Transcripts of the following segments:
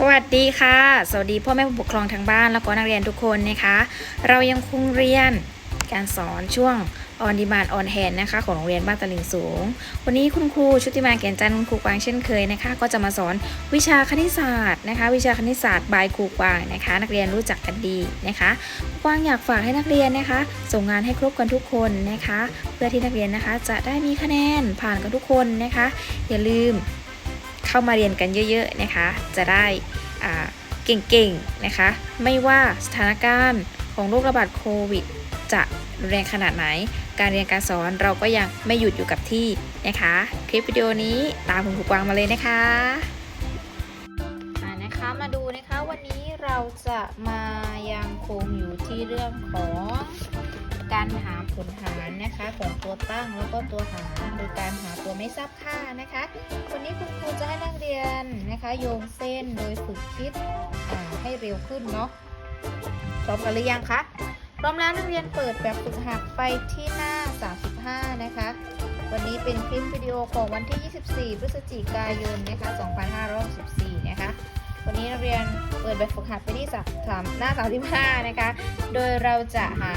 สวัสดีค่ะ สวัสดีพ่อแม่ผู้ปกครองทางบ้านแล้วก็นักเรียนทุกคนนะคะ เรายังคงเรียนการสอนช่วง on demand on hand นะคะของโรงเรียนบ้านตะลิงสูง วันนี้คุณครูชุติมาแก่นจันทร์คุณครูกวางเช่นเคยนะคะ ก็จะมาสอนวิชาคณิตศาสตร์นะคะ วิชาคณิตศาสตร์บายครูกวางนะคะ นักเรียนรู้จักกันดีนะคะกวางอยากฝากให้นักเรียนนะคะ ส่งงานให้ครบกันทุกคนนะคะ เพื่อที่นักเรียนนะคะ จะได้มีคะแนนผ่านกันทุกคนนะคะ อย่าลืม เข้ามาเรียนกันเยอะๆนะคะ จะได้เก่งๆนะคะ ไม่ว่าสถานการณ์ของโรคระบาดโควิด จะรุนแรงขนาดไหน การเรียนการสอนเราก็ยังไม่หยุดอยู่กับที่นะคะ คลิปวิดีโอนี้ตามคุณครูกวางมาเลยนะคะอ่านะคะมาดูนะคะวันนี้เราจะมายังคงอยู่ที่เรื่องของ การหาผลหารนะคะของตัวตั้งแล้วก็ตัวหารโดยการหาตัวไม่ทราบค่านะคะวันนี้คุณครูจะให้นักเรียนนะคะโยงเส้นโดยฝึกคิดให้เร็วขึ้นเนาะพร้อมกันหรือยังคะพร้อมแล้วนักเรียนเปิดแบบฝึกหัดไปที่หน้า 35 นะคะ วันนี้เป็นคลิปวิดีโอของวันที่ 24 พฤศจิกายนนะคะ2564นะคะวันนี้นักเรียนเปิดแบบฝึกหัดไปที่สามหน้า 35 นะคะ โดยเราจะหา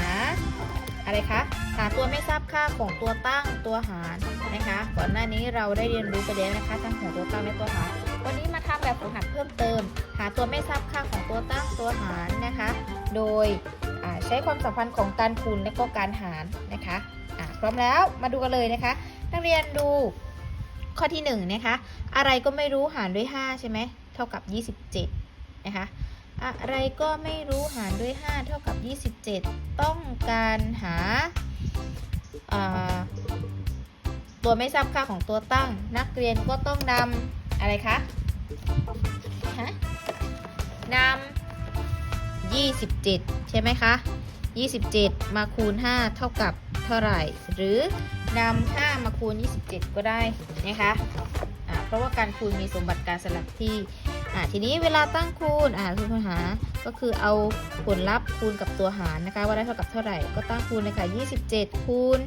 อะไรคะ หาตัวไม่ทราบค่าของตัวตั้งตัวหารนะคะ ก่อนหน้านี้เราได้เรียนรู้ไปแล้วนะคะ ทั้งหัวตัวตั้งและตัวหาร วันนี้มาทำแบบฝึกหัดเพิ่มเติม หาตัวไม่ทราบค่าของตัวตั้งตัวหารนะคะ โดยใช้ความสัมพันธ์ของการคูณและก็การหารนะคะพร้อมแล้วมาดูกันเลยนะคะ นักเรียนดูข้อที่1นงนะคะ อะไรก็ไม่รู้หารด้วย 5 ใช่ไหม เท่ากับ 27 นะคะ อะไรก็ไม่รู้หารด้วย 5 เท่ากับ 27 ต้องการหาตัวไม่ทราบค่าของตัวตั้ง นักเรียนก็ต้องนำอะไรคะฮะนำ27 ใช่ไหมคะ 27 มาคูณ 5 เท่ากับเท่าไหร่ หรือนำ5มาคูณ 27 ก็ได้นะคะอ่าเพราะว่าการคูณมีสมบัติการสลับที่ อ่าทีนี้เวลาตั้งคูณอ่าคุณหา ก็คือเอาผลลัพธ์คูณกับตัวหารนะคะว่าได้เท่ากับเท่าไหร่ ก็ตั้งคูณเลยค่ะ27 คูณ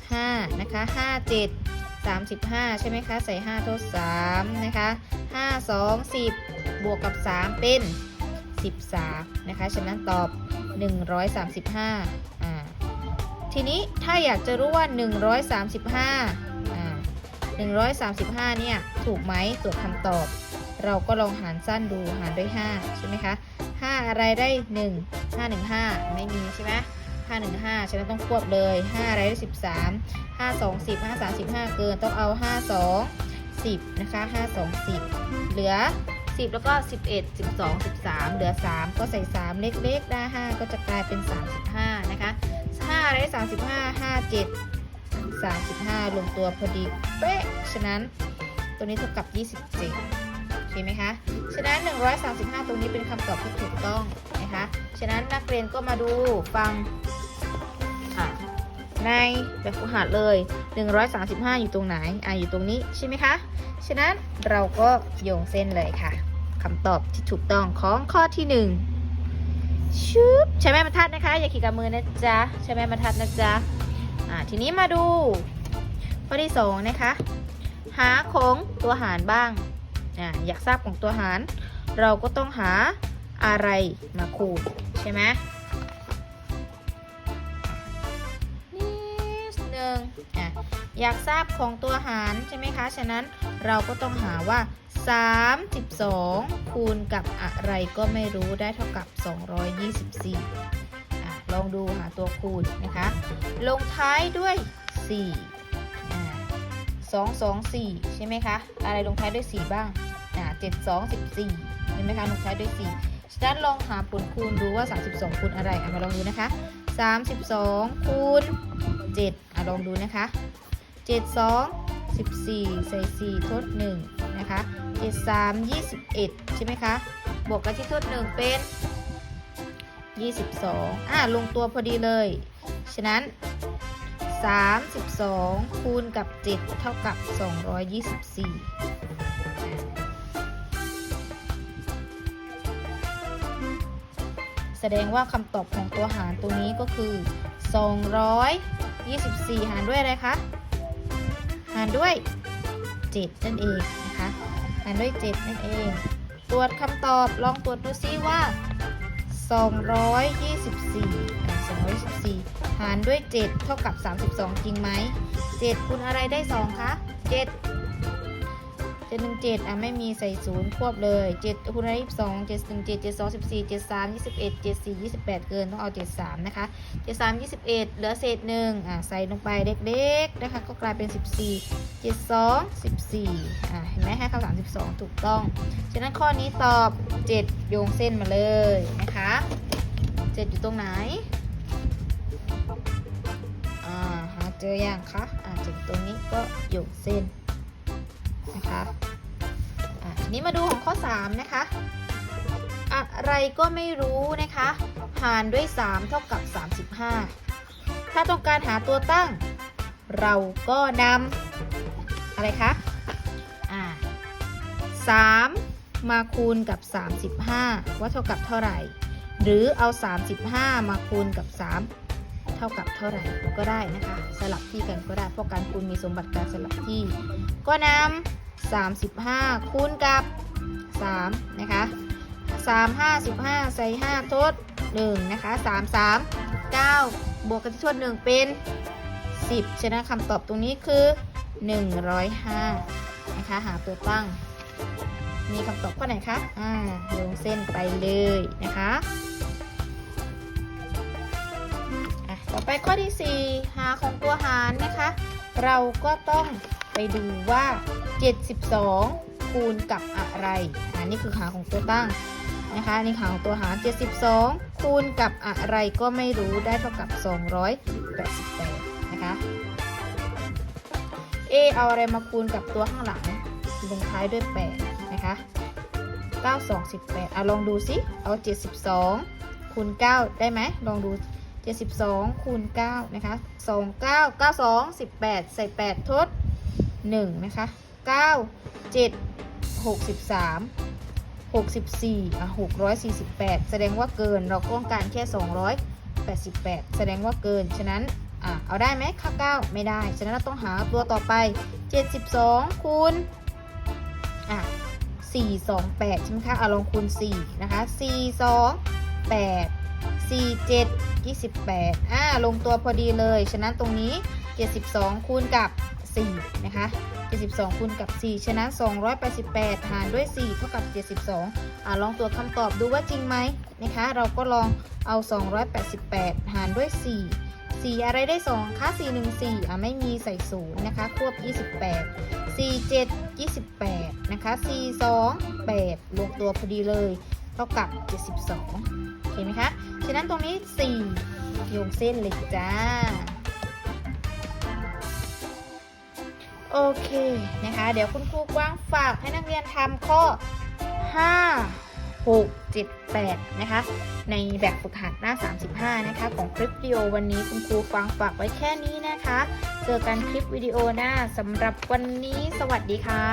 5 นะคะ 57 35 ใช่ไหมคะ ใส่5เท่า3นะคะ 5 2 10 บวกกับ 3 เป็น 13 นะคะ ฉะนั้นตอบ 135อ่าทีนี้ถ้าอยากจะรู้ว่า 135อ่า135 เนี่ย ถูกไหมตรวจคำตอบ เราก็ลองหารสั้นดูหารด้วย 5 ใช่ไหมคะ 5 อะไรได้ 1 5 1 5 ไม่มีใช่ไหม5 1 5ฉะนั้นต้องควบเลย 5 อะไรได้ 13 5 2 10 5 3 15 เกินต้องเอา 5 2 10 นะคะ 5 2 10 เหลือ 10 แล้วก็ 11 12 13 เหลือ 3 ก็ใส่ 3 เล็กๆได้5ก็จะกลายเป็น 35 นะคะ 5 อะไรได้ 35 5 7 35ลงตัวพอดีเป๊ะ ฉะนั้นตัวนี้เท่ากับ 27 ใช่ไหมคะฉะนั้น 135 ตรงนี้เป็นคำตอบที่ถูกต้องนะคะฉะนั้นนักเรียนก็มาดูฟังอะในแบบฝึกหัดเลย 135 อยู่ตรงไหนอะอยู่ตรงนี้ใช่ไหมคะ ฉะนั้นเราก็โยงเส้นเลยค่ะคำตอบที่ถูกต้องของข้อที่1ชุบใช้แม่บรรทัดนะคะ อย่าขีดกับมือนะจ๊ะใช้แม่บรรทัดนะจ๊ะอะทีนี้มาดูข้อที่2นะคะ หาของตัวหารบ้าง อะอยากทราบของตัวหาร เราก็ต้องหาอะไรมาคูณใช่ไหมนิดนึงอะอยากทราบของตัวหารใช่ไหมคะ ฉะนั้นเราก็ต้องหาว่า 32 คูณกับอะไรก็ไม่รู้ได้เท่ากับ 224อะลองดูหาตัวคูณนะคะ ลงท้ายด้วย4อ่ 2 2 4 ใช่ไหมคะ อะไรลงท้ายด้วย 4 บ้างอ่า7 2 14 เห็นไหมคะ ลงท้ายด้วย 4 ฉะนั้นลองหาผลคูณดูว่า 32 คูณอะไรอะมาลองดูนะคะ 32 คูณ 7อะลองดูนะคะ 7 2 14 ใส่ 4 ทด 1 นะคะ 7 3 21 ใช่ไหมคะ บวกกับที่ทด 1 เป็น 22 อะ ลงตัวพอดีเลย ฉะนั้น 32 คูณกับ 7 เท่ากับ 224แสดงว่าคำตอบของตัวหารตัวนี้ก็คือ 224 หารด้วยอะไรคะ หารด้วย 7 นั่นเองนะคะ หารด้วย 7 นั่นเอง ตรวจคำตอบ ลองตรวจดูซิว่า 224อะ224 หารด้วย 7 เท่ากับ 32 จริงไหม7คูณอะไรได้ 2 คะ7 7 1 7อะไม่มีใส่ศูนย์ควบเลย 7คูณอะไร22 7 1 7 7 2 14 7 3 21 7 4 28 เกินต้องเอา 73 นะคะ 73 21 เหลือเศษ1อะใส่ลงไปเล็กๆนะคะก็กลายเป็น 14 72 14อะเห็นไหมให้เข้า32ถูกต้อง ฉะนั้นข้อนี้ตอบ 7 โยงเส้นมาเลยนะคะ 7 อยู่ตรงไหน จออย่างคะอ่าเจ็ดตรงนี้ก็โยงเส้นนะคะอ่าทีนี้มาดูของข้อ 3 นะคะ อะไรก็ไม่รู้นะคะ หารด้วย 3 เท่ากับ 35 ถ้าต้องการหาตัวตั้ง เราก็นำอะไรคะอ่า3มาคูณกับ 35 ว่าเท่ากับเท่าไหร่ หรือเอา 35 มาคูณกับ 3 ท่ากับเท่าไหร่ก็ได้นะคะ สลับที่กันก็ได้เพราะการคูณมีสมบัติการสลับที่ ก็นำ35 คูณกับ 3 นะคะ 3 5 15 ใส่ 5 ทด 1 นะคะ 3 3 9 บวกกับที่ทด 1 เป็น 10 ฉะนั้นคำตอบตรงนี้คือ 105 นะคะ หาตัวตั้ง มีคำตอบข้อไหนคะ อ่าลงเส้นไปเลยนะคะ ต่อไปข้อที่ 4 หาของตัวหารนะคะ เราก็ต้องไปดูว่า 72 คูณกับอะไร อันนี้คือหาของตัวตั้งนะคะนี่หาของตัวหาร 72 คูณกับอะไรก็ไม่รู้ได้เท่ากับ 288 นะคะ A เอาอะไรมาคูณกับตัวข้างหลังลงท้ายด้วย 8 นะคะ 9 2 18 อะลองดูสิ เอา 72 คูณ 9 ได้ไหม ลองดู 72คูณ9นะคะ2 9 9 2 18 ใส่8ทด1นะคะ9 7 63 64อะ648 แสดงว่าเกินเราต้องการแค่ 288 แสดงว่าเกิน ฉะนั้นอะเอาได้ไหมค่า 9 ไม่ได้ ฉะนั้นเราต้องหาตัวต่อไป 72คูณอะ4 2 8 ใช่ไหมคะเอาลองคูณ 4 นะคะ 4 2 8 4 7 28 อ่า ลงตัวพอดีเลย ฉะนั้นตรงนี้ 72 คูณกับ 4 นะคะ 72 คูณกับ 4 ฉะนั้น 288 หารด้วย 4 เท่ากับ 72 อ่า ลองตรวจคำตอบดูว่าจริงไหมนะคะ เราก็ลองเอา 288 หารด้วย 4 4 อะไรได้ 2คะ4 1 4 อะ ไม่มีใส่ศูนย์นะคะ ควบ 28 4 7 28 นะคะ 4 2 8 ลงตัวพอดีเลย เท่ากับ 72เห็นไหมคะฉะนั้นตรงนี้ 4 โยงเส้นเลยจ้า โอเคนะคะ เดี๋ยวคุณครูกว้างฝากให้นักเรียนทำข้อ 5 6 7 8 นะคะ ในแบบฝึกหัดหน้า 35 นะคะ ของคลิปวิดีโอวันนี้คุณครูฟังฝากไว้แค่นี้นะคะ เจอกันคลิปวิดีโอหน้าสำหรับวันนี้ สวัสดีค่ะ